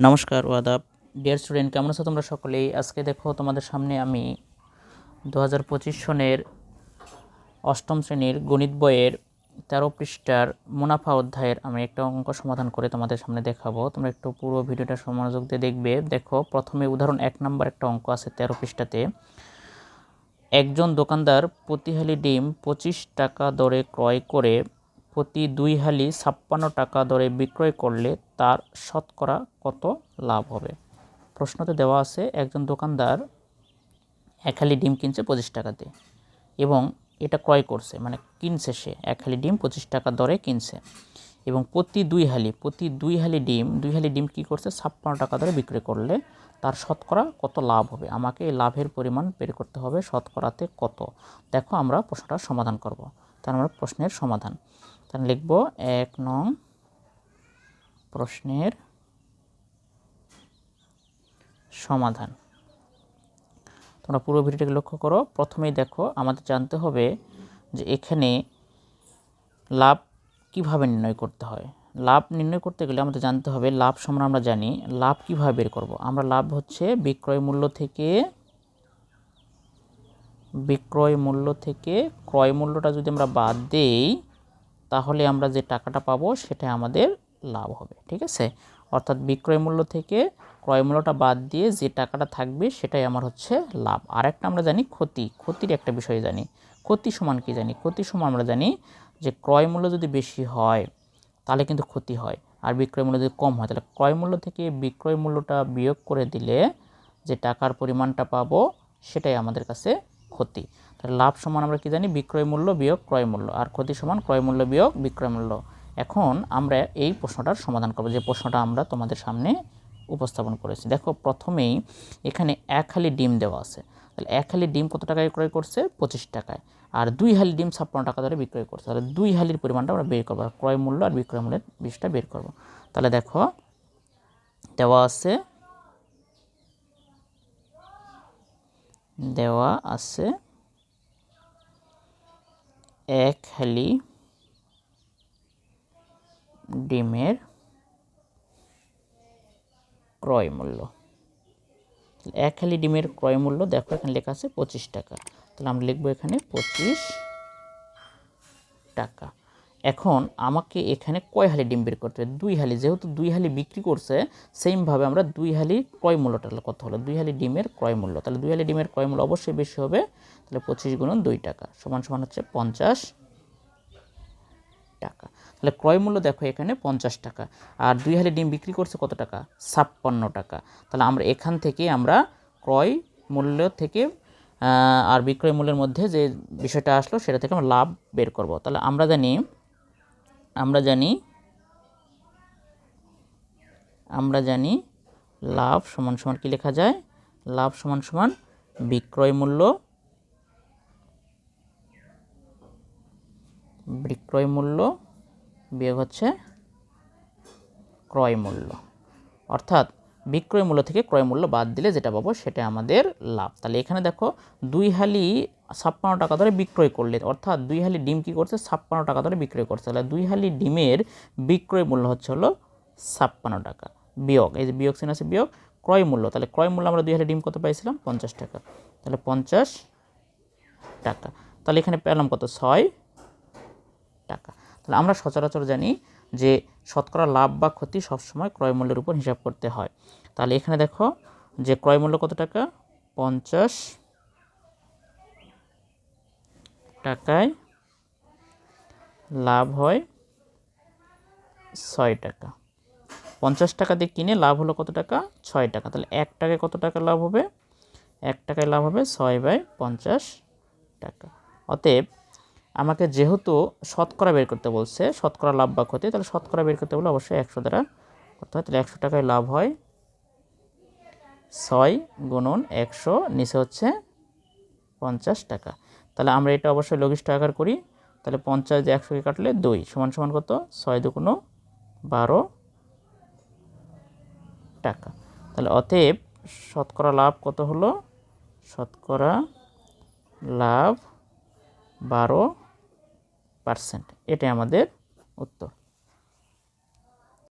নমস্কার ওয়াদাব dear student কেমন আছো তোমরা সকলেই? আজকে দেখো তোমাদের সামনে আমি দু হাজার পঁচিশ সনের অষ্টম শ্রেণির গণিত বইয়ের তেরো পৃষ্ঠার মুনাফা অধ্যায়ের আমি একটা অঙ্ক সমাধান করে তোমাদের সামনে দেখাবো। তোমরা একটু পুরো ভিডিওটা মনোযোগ দিয়ে দেখবে। দেখো, প্রথমে উদাহরণ এক নম্বর একটা অঙ্ক আছে তেরো পৃষ্ঠাতে। একজন দোকানদার প্রতিহালি ডিম পঁচিশ টাকা দরে ক্রয় করে প্রতি দুই হালি ছাপ্পান্ন টাকা দরে বিক্রয় করলে তার শতকরা কত লাভ হবে? প্রশ্নতে দেওয়া আছে, একজন দোকানদার এক হালি ডিম কিনছে পঁচিশ টাকাতে এবং এটা ক্রয় করছে মানে কিনছে সে, এক হালি ডিম পঁচিশ টাকা দরে কিনছে এবং প্রতি দুই হালি, প্রতি দুই হালি ডিম, দুই হালি ডিম কী করছে? ছাপ্পান্ন টাকা দরে বিক্রি করলে তার শতকরা কত লাভ হবে? আমাকে এই লাভের পরিমাণ বের করতে হবে, শতকরাতে কত? দেখো আমরা প্রশ্নটার সমাধান করব। তার আমরা প্রশ্নের সমাধান। তাহলে লিখব এক নং প্রশ্নের সমাধান। তোমরা পুরো ভিডিওটাকে লক্ষ্য করো। প্রথমেই দেখো, আমাদের জানতে হবে যে এখানে লাভ কীভাবে নির্ণয় করতে হয়। লাভ নির্ণয় করতে গেলে আমাদের জানতে হবে, লাভ সমান আমরা জানি, লাভ কীভাবে বের করব? আমরা লাভ হচ্ছে বিক্রয় মূল্য থেকে বিক্রয় মূল্য থেকে ক্রয় মূল্যটা যদি আমরা বাদ দেই তাহলে আমরা যে টাকাটা পাবো সেটা আমাদের লাভ হবে, ঠিক আছে? অর্থাৎ বিক্রয় মূল্য থেকে ক্রয় মূল্যটা বাদ দিয়ে যে টাকাটা থাকবে সেটাই আমার হচ্ছে লাভ। আর একটা আমরা জানি ক্ষতি, ক্ষতির একটা বিষয় জানি। ক্ষতি সমান কি জানি? ক্ষতি সমান আমরা জানি যে ক্রয় মূল্য যদি বেশি হয়, তাহলে কিন্তু ক্ষতি হয়। আর বিক্রয় মূল্য যদি কম হয়, তাহলে ক্রয় মূল্য থেকে বিক্রয় মূল্যটা বিয়োগ করে দিলে যে টাকার পরিমাণটা পাবো সেটাই আমাদের কাছে ক্ষতি। তাহলে লাভ সমান আমরা কি জানি? বিক্রয় মূল্য বিয়োগ ক্রয় মূল্য। আর ক্ষতি সমান ক্রয় মূল্য বিয়োগ বিক্রয় মূল্য। এখন আমরা এই প্রশ্নটার সমাধান করব, যে প্রশ্নটা আমরা তোমাদের সামনে উপস্থাপন করেছি। দেখো, প্রথমেই এখানে এক হালি ডিম দেওয়া আছে। তাহলে এক হালি ডিম কত টাকায় ক্রয় করছে? পঁচিশ টাকায়। আর দুই হালি ডিম ছাপ্পান্ন টাকা ধরে বিক্রয় করছে। তাহলে দুই হালির পরিমাণটা আমরা বের করব। আর ক্রয় মূল্য আর বিক্রয় মূল্যের বিষটা বের করব। তাহলে দেখো, দেওয়া আছে দেওয়া আছে। এক হালি ডিমের ক্রয় মূল্য। এক হালি ডিমের ক্রয় মূল্য, দেখো এখানে লেখা আছে পঁচিশ টাকা। তাহলে আমরা লিখব এখানে পঁচিশ টাকা। এখন আমাকে এখানে কয় হালি ডিম বের করতে হবে? দুই হালি। যেহেতু দুই হালি বিক্রি করছে সেমভাবে আমরা দুই হালি ক্রয় মূল্যটা কত হলো? দুই হালি ডিমের ক্রয় মূল্য। তাহলে দুই হালি ডিমের ক্রয় মূল্য অবশ্যই বেশি হবে, তাহলে পঁচিশ গুণন দুই টাকা। সমান সমান হচ্ছে পঞ্চাশ টাকা। তাহলে ক্রয় মূল্য দেখো এখানে পঞ্চাশ টাকা। আর দুই হালি ডিম বিক্রি করছে কত টাকা? ছাপ্পান্ন টাকা। তাহলে আমরা এখান থেকে আমরা ক্রয় মূল্য থেকে আর বিক্রয় মূল্যের মধ্যে যে বিষয়টা আসলো সেটা থেকে আমরা লাভ বের করব। তাহলে আমরা জানি আমরা জানি আমরা জানি লাভ সমান সমান কি লেখা যায়? লাভ সমান সমান বিক্রয় মূল্য বিক্রয় মূল্য বিয়োগ হচ্ছে ক্রয় মূল্য। অর্থাৎ বিক্রয় মূল্য থেকে ক্রয় মূল্য বাদ দিলে যেটা পাবো সেটা আমাদের লাভ। তাহলে এখানে দেখো, দুই হালি ছাপ্পান্ন টাকা ধরে বিক্রয় করলে অর্থাৎ দুই হালি ডিম কী করছে? ছাপ্পান্ন টাকা ধরে বিক্রয় করছে। তাহলে দুই হালি ডিমের বিক্রয় মূল্য হচ্ছে হলো ছাপ্পান্ন টাকা বিয়োগ। এই যে বিয়োগ সিন আছে, বিয়োগ, ক্রয় মূল্য। তাহলে ক্রয় মূল্য আমরা দুই হালি ডিম কত পাইছিলাম? পঞ্চাশ টাকা। তাহলে পঞ্চাশ টাকা। তাহলে এখানে পেলাম কত? ছয় টাকা। তাহলে আমরা সচরাচর জানি যে শতকরা লাভ বা ক্ষতি সবসময় ক্রয় মূল্যের উপর হিসাব করতে হয়। তাহলে এখানে দেখো যে ক্রয় মূল্য কত টাকা? পঞ্চাশ টাকায় লাভ হয় ছয় টাকা। পঞ্চাশ টাকা দিয়ে কিনে লাভ হলো কত টাকা? ছয় টাকা। তাহলে এক টাকায় কত টাকা লাভ হবে? এক টাকায় লাভ হবে ছয় বাই পঞ্চাশ টাকা। অতএব আমাকে যেহেতু শতকরা বের করতে বলছে, শতকরা লাভ বা ক্ষতি, তাহলে শতকরা বের করতে বলে অবশ্যই একশো দ্বারা করতে হয়। তাহলে একশো টাকায় লাভ হয় ছয় গুণন একশো, নিচে হচ্ছে পঞ্চাশ টাকা। তাহলে আমরা এটা অবশ্যই লঘিষ্ঠ আকার করি। তাহলে পঞ্চাশ দিয়ে একশোকে কাটলে দুই, সমান সমান কত? ছয় দুগুণ বারো টাকা। তাহলে অতএব শতকরা লাভ কত হলো? শতকরা লাভ বারো পার্সেন্ট। এটাই আমাদের উত্তর।